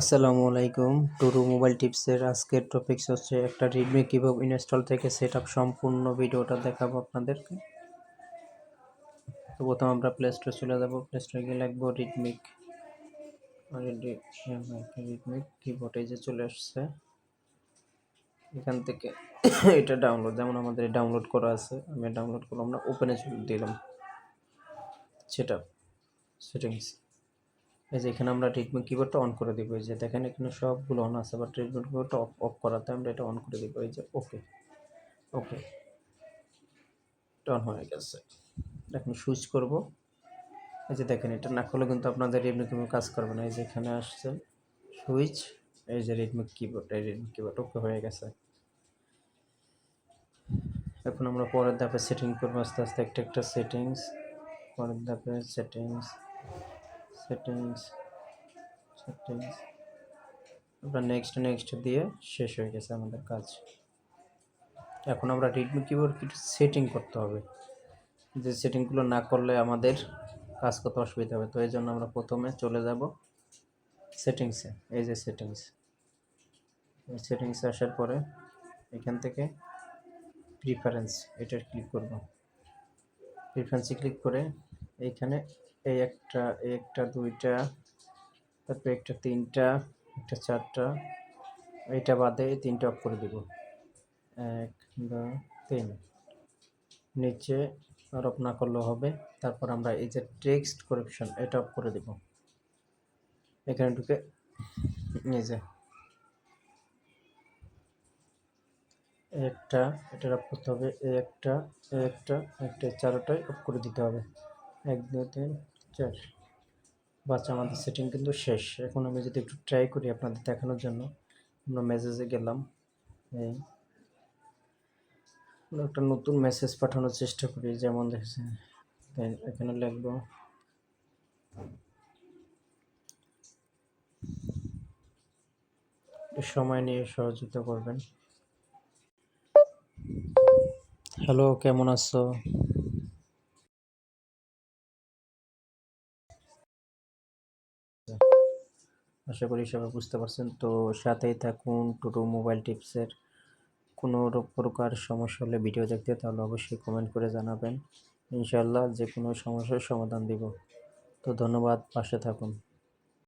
আসসালামু আলাইকুম। True mobile টিপসের আজকের টপিকস হচ্ছে একটা রেডমি কীভাবে ইনস্টল থেকে সেট আপ সম্পূর্ণ ভিডিওটা দেখাবো আপনাদেরকে। তো প্রথম আমরা প্লে স্টোর চলে যাব। প্লে স্টোরে গিয়ে লিখব রিডমিক রিডমিক কিবোর্ড যে চলে আসছে। এখান থেকে এটা ডাউনলোড যেমন আমাদের ডাউনলোড করা আছে, আমি ডাউনলোড করলাম না ওপেনে দিলাম। সেটা সেটিংস এই যে এখানে আমরা ট্রিটমেন্ট কিবোর্ডটা অন করে দিব। এই যে দেখেন এখানে সবগুলো অন আছে বাট ট্রিটমেন্ট কিবোর্ডটা অফ অফ করাতে আমরা এটা অন করে দিব। এই যে ওকে ওকে অন হয়ে গেছে। এখন সুইচ করব। এই যে দেখেন এটা না করলে কিন্তু আপনাদের রেডমি কিবোর্ড কাজ করবে না। এই যে এখানে আসছে সুইচ এই যে রেডমি কিবোর্ড এই রেডমি কিবোর্ড ওকে হয়ে গেছে। এখন আমরা পরের ধাপে সেটিং করব। আস্তে আস্তে একটা একটা সেটিংস পরের ধাপে সেটিংস সেটিংস সেটিংস আমরা নেক্সট নেক্সট দিয়ে শেষ হয়ে গেছে আমাদের কাজ। এখন আমরা রেডমি কিবোর্ড কিছু সেটিং করতে হবে। যে সেটিংগুলো না করলে আমাদের কাজ করতে অসুবিধা হবে। তো এই জন্য আমরা প্রথমে চলে যাব সেটিংসে এই যে সেটিংস সেটিংসে আসার পরে এখান থেকে প্রিফারেন্স এটার ক্লিক করব। প্রিফারেন্সে ক্লিক করে এইখানে এই একটা একটা দুইটা, তারপরে একটা তিনটা, একটা চারটা, এইটা বাদে এই তিনটা অফ করে দিব। এক দুই তিন। নিচে অফ না করলেও হবে। তারপর আমরা এই যে টেক্সট করেকশন এটা অফ করে দিব। এখানে ঢুকে, এই যে। একটা এটা অফ করতে হবে। একটা একটা একটা চারোটাই অফ করে দিতে হবে। এক দুই তিন চার বাচ্চা আমাদের সেটিং কিন্তু শেষ। এখন আমি যদি একটু ট্রাই করি আপনাদের দেখানোর জন্য। আমরা মেসেজে গেলাম। এই একটা নতুন মেসেজ পাঠানোর চেষ্টা করি। যেমন দেখছেন এখানে লিখব। সময় নিয়ে সহযোগিতা করবেন। হ্যালো কেমন আছো? আশা করি সবাই বুঝতে পারছেন। তো সাথেই থাকুন টুটু মোবাইল টিপসের কোনো প্রকার সমস্যা হলে ভিডিও দেখতে, তাহলে অবশ্যই কমেন্ট করে জানাবেন। ইনশাল্লাহ যে কোনো সমস্যার সমাধান দিব। তো ধন্যবাদ, পাশে থাকুন।